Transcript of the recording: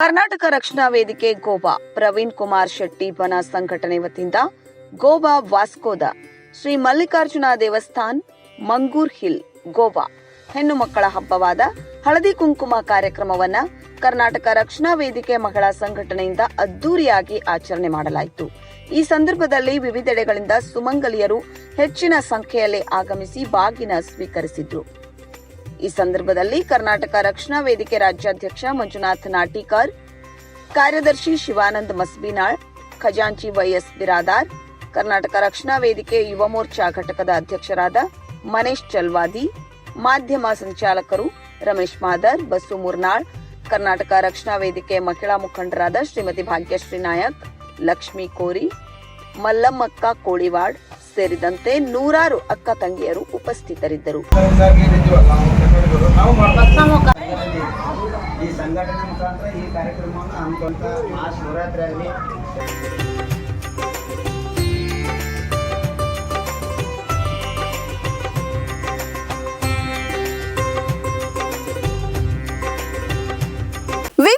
ಕರ್ನಾಟಕ ರಕ್ಷಣಾ ವೇದಿಕೆ ಗೋವಾ. ಪ್ರವೀಣ್ ಕುಮಾರ್ ಶೆಟ್ಟಿ ಬನ ಸಂಘಟನೆ ವತಿಯಿಂದ ಗೋವಾ ವಾಸ್ಕೋದ, ಶ್ರೀ ಮಲ್ಲಿಕಾರ್ಜುನ ದೇವಸ್ಥಾನ್, ಮಂಗೂರ್ ಹಿಲ್, ಗೋವಾ. ಹೆಣ್ಣು ಮಕ್ಕಳ ಹಬ್ಬವಾದ ಹಳದಿ ಕುಂಕುಮ ಕಾರ್ಯಕ್ರಮವನ್ನ ಕರ್ನಾಟಕ ರಕ್ಷಣಾ ವೇದಿಕೆ ಮಹಿಳಾ ಸಂಘಟನೆಯಿಂದ ಅದ್ದೂರಿಯಾಗಿ ಆಚರಣೆ ಮಾಡಲಾಯಿತು. ಈ ಸಂದರ್ಭದಲ್ಲಿ ವಿವಿಧೆಡೆಗಳಿಂದ ಸುಮಂಗಲಿಯರು ಹೆಚ್ಚಿನ ಸಂಖ್ಯೆಯಲ್ಲಿ ಆಗಮಿಸಿ ಬಾಗಿನ ಸ್ವೀಕರಿಸಿದ್ರು. ಈ ಸಂದರ್ಭದಲ್ಲಿ ಕರ್ನಾಟಕ ರಕ್ಷಣಾ ವೇದಿಕೆ ರಾಜ್ಯಾಧ್ಯಕ್ಷ ಮಂಜುನಾಥ್ ನಾಟಿಕರ್, ಕಾರ್ಯದರ್ಶಿ ಶಿವಾನಂದ್ ಮಸ್ಬಿನಾಳ್, ಖಜಾಂಚಿ ವೈಎಸ್ ಬಿರಾದಾರ್, ಕರ್ನಾಟಕ ರಕ್ಷಣಾ ವೇದಿಕೆ ಯುವ ಮೋರ್ಚಾ ಘಟಕದ ಅಧ್ಯಕ್ಷರಾದ ಮನೇಶ್ ಚಲ್ವಾದಿ, ಮಾಧ್ಯಮ ಸಂಚಾಲಕರು ರಮೇಶ್ ಮಾದರ್ ಬಸ್ಸು ಮುರ್ನಾಳ್, ಕರ್ನಾಟಕ ರಕ್ಷಣಾ ವೇದಿಕೆ ಮಹಿಳಾ ಮುಖಂಡರಾದ ಶ್ರೀಮತಿ ಭಾಗ್ಯಶ್ರೀ ನಾಯಕ್, ಲಕ್ಷ್ಮೀ ಕೋರಿ, ಮಲ್ಲಮ್ಮಕ್ಕ ಕೋಳಿವಾಡ್ ಸೇರಿದಂತೆ ನೂರಾರು ಅಕ್ಕ ತಂಗಿಯರು ಉಪಸ್ಥಿತರಿದ್ದರು. ಈ ಸಂಘಟನೆ ಮುಖಾಂತರ ಈ ಕಾರ್ಯಕ್ರಮವನ್ನು ಹಮ್ಮಿಕೊಂತ ಮಹಾಶಿವರಾತ್ರಿ ಆಗಲಿ.